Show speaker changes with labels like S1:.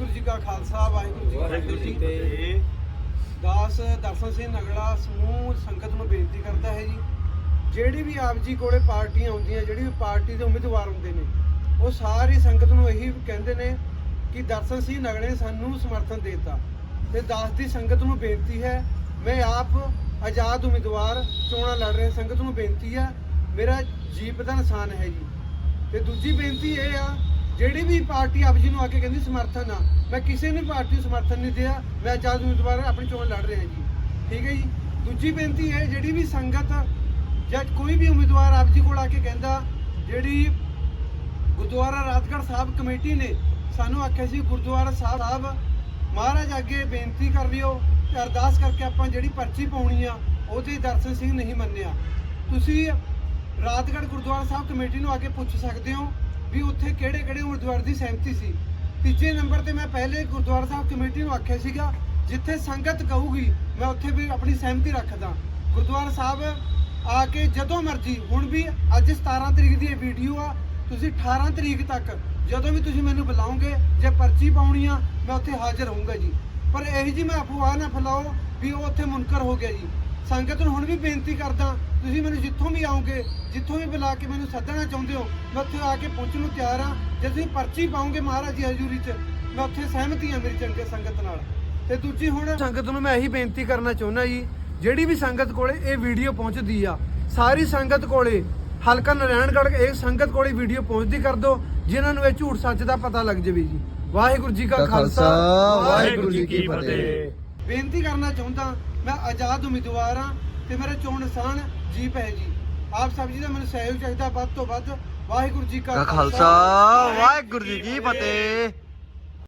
S1: ਵਾਹਿਗੁਰੂ ਜੀ ਕਾ ਖਾਲਸਾ ਵਾਹਿਗੁਰੂ ਜੀ ਕੀ ਫਤਿਹ ਦਾਸ ਦਰਸ਼ਨ ਸਿੰਘ ਨਗੜਾ ਸਮੂਹ ਸੰਗਤ ਨੂੰ ਬੇਨਤੀ ਕਰਦਾ ਹੈ ਜੀ ਜਿਹੜੀ ਵੀ ਆਪ ਜੀ ਕੋਲੇ ਪਾਰਟੀਆਂ ਹੁੰਦੀਆਂ ਜਿਹੜੀ ਵੀ ਪਾਰਟੀ ਦੇ ਉਮੀਦਵਾਰ ਹੁੰਦੇ ਨੇ ਉਹ ਸਾਰੀ ਸੰਗਤ ਨੂੰ ਇਹੀ ਕਹਿੰਦੇ ਨੇ ਕਿ ਦਰਸ਼ਨ ਸਿੰਘ ਨਗੜੇ ਸਾਨੂੰ ਸਮਰਥਨ ਦੇਤਾ। ਤੇ ਦਾਸ ਦੀ ਸੰਗਤ ਨੂੰ ਬੇਨਤੀ ਹੈ ਮੈਂ ਆਪ ਆਜ਼ਾਦ ਉਮੀਦਵਾਰ ਚੋਣਾਂ ਲੜ ਰਿਹਾ ਸੰਗਤ ਨੂੰ ਬੇਨਤੀ ਹੈ ਮੇਰਾ ਜੀਪ ਦਾ ਨਿਸ਼ਾਨ ਹੈ ਜੀ। ਤੇ ਦੂਜੀ ਬੇਨਤੀ ਇਹ ਆ ਜਿਹੜੀ ਵੀ ਪਾਰਟੀ ਆਪ ਜੀ ਨੂੰ ਆ ਕੇ ਕਹਿੰਦੀ ਸਮਰਥਨ ਆ, ਮੈਂ ਕਿਸੇ ਨੇ ਪਾਰਟੀ ਨੂੰ ਸਮਰਥਨ ਨਹੀਂ ਦਿਆ, ਮੈਂ ਆਜ਼ਾਦ ਉਮੀਦਵਾਰ ਆਪਣੀ ਚੋਣ ਲੜ ਰਿਹਾ ਜੀ। ਠੀਕ ਹੈ ਜੀ? ਦੂਜੀ ਬੇਨਤੀ ਇਹ, ਜਿਹੜੀ ਵੀ ਸੰਗਤ ਜਾਂ ਕੋਈ ਵੀ ਉਮੀਦਵਾਰ ਆਪ ਜੀ ਕੋਲ ਆ ਕੇ ਕਹਿੰਦਾ, ਜਿਹੜੀ ਗੁਰਦੁਆਰਾ ਰਾਜਗੜ੍ਹ ਸਾਹਿਬ ਕਮੇਟੀ ਨੇ ਸਾਨੂੰ ਆਖਿਆ ਸੀ, ਗੁਰਦੁਆਰਾ ਸਾਹਿਬ, ਮਹਾਰਾਜ ਅੱਗੇ ਬੇਨਤੀ ਕਰ ਲਿਓ ਤੇ ਅਰਦਾਸ ਕਰਕੇ ਆਪਾਂ ਜਿਹੜੀ ਪਰਚੀ ਪਾਉਣੀ ਆ, ਉਹਦੇ ਦਰਸ਼ਨ ਸਿੰਘ ਨਹੀਂ ਮੰਨਿਆ। ਤੁਸੀਂ ਰਾਜਗੜ੍ਹ ਗੁਰਦੁਆਰਾ ਸਾਹਿਬ ਕਮੇਟੀ ਨੂੰ ਆ ਕੇ ਪੁੱਛ ਸਕਦੇ ਹੋ ਵੀ ਉੱਥੇ ਕਿਹੜੇ ਕਿਹੜੇ ਉਮੀਦਵਾਰ ਦੀ ਸਹਿਮਤੀ ਸੀ। ਤੀਜੇ ਨੰਬਰ ਤੇ ਮੈਂ ਪਹਿਲੇ ਗੁਰਦੁਆਰਾ ਸਾਹਿਬ ਕਮੇਟੀ ਨੂੰ ਆਖਿਆ ਸੀਗਾ, ਜਿੱਥੇ ਸੰਗਤ ਕਹੂਗੀ ਮੈਂ ਉੱਥੇ ਵੀ ਆਪਣੀ ਸਹਿਮਤੀ ਰੱਖਦਾ। ਗੁਰਦੁਆਰਾ ਸਾਹਿਬ ਆ ਕੇ ਜਦੋਂ ਮਰਜ਼ੀ, ਹੁਣ ਵੀ ਅੱਜ 17 ਤਰੀਕ ਦੀ ਇਹ ਵੀਡੀਓ ਆ, ਤੁਸੀਂ 18 ਤਰੀਕ ਤੱਕ ਜਦੋਂ ਵੀ ਤੁਸੀਂ ਮੈਨੂੰ ਬੁਲਾਓਗੇ ਜੇ ਪਰਚੀ ਪਾਉਣੀ ਆ, ਮੈਂ ਉੱਥੇ ਹਾਜ਼ਰ ਹੋਊਂਗਾ ਜੀ। ਪਰ ਇਹ ਜੀ ਮੈਂ ਅਫਵਾਹ ਨਾ ਫੈਲਾਓ ਵੀ ਉਹ ਉੱਥੇ ਮੁਨਕਰ ਹੋ ਗਿਆ ਜੀ। ਸੰਗਤ ਨੂੰ ਹੁਣ ਵੀ ਬੇਨਤੀ ਕਰਦਾ ਤੁਸੀਂ ਮੈਨੂੰ ਜਿੱਥੋਂ ਵੀ ਆਓਗੇ ਜਿੱਥੋਂ ਵੀ ਬੁਲਾ ਕੇ ਮੈਨੂੰ ਸੱਦਣਾ ਚਾਹੁੰਦੇ ਹੋ ਮੈਂ ਉੱਥੇ ਆ ਕੇ ਪਹੁੰਚਣ ਨੂੰ ਤਿਆਰ ਹਾਂ। ਜੇ ਤੁਸੀਂ ਪਰਚੀ ਪਾਓਗੇ ਮਹਾਰਾਜ ਦੀ ਹਜ਼ੂਰੀ 'ਚ ਮੈਂ ਉੱਥੇ ਸਹਿਮਤੀ ਹਾਂ ਮੇਰੀ ਚੰਗੇ ਸੰਗਤ ਨਾਲ। ਤੇ ਦੂਜੀ ਹੁਣ ਸੰਗਤ ਨੂੰ ਮੈਂ ਇਹੀ ਬੇਨਤੀ ਕਰਨਾ ਚਾਹੁੰਦਾ ਜੀ ਜਿਹੜੀ ਵੀ ਸੰਗਤ ਕੋਲੇ ਇਹ ਵੀਡੀਓ ਪਹੁੰਚਦੀ ਆ ਸਾਰੀ ਸੰਗਤ ਕੋਲੇ ਹਲਕਾ ਨਾਰਾਇਣਗੜ੍ਹ ਇਹ ਸੰਗਤ ਕੋਲੇ ਵੀਡੀਓ ਪਹੁੰਚਦੀ ਕਰ ਦਿਓ ਜਿਨ੍ਹਾਂ ਨੂੰ ਇਹ ਝੂਠ ਸੱਚ ਦਾ ਪਤਾ ਲੱਗ ਜਾਵੇ ਜੀ। ਵਾਹਿਗੁਰੂ ਜੀ ਕਾ ਖਾਲਸਾ
S2: ਵਾਹਿਗੁਰੂ ਜੀ ਕੀ ਫਤਿਹ।
S1: ਬੇਨਤੀ ਕਰਨਾ ਚਾਹੁੰਦਾ ਮੈਂ ਆਜ਼ਾਦ ਉਮੀਦਵਾਰ ਹਾਂ ਤੇ ਮੇਰਾ ਚੋਣ ਨਿਸ਼ਾਨ ਜੀਪ ਹੈ ਜੀ। ਆਪ ਸਭ ਜੀ ਦਾ ਮੈਨੂੰ ਸਹਿਯੋਗ ਚਾਹੀਦਾ ਵੱਧ ਤੋਂ ਵੱਧ। ਵਾਹਿਗੁਰੂ ਜੀ ਕਾ
S3: ਕਾ ਖਾਲਸਾ। ਵਾਹਿਗੁਰੂ ਜੀ ਕੀ ਫਤਿਹ।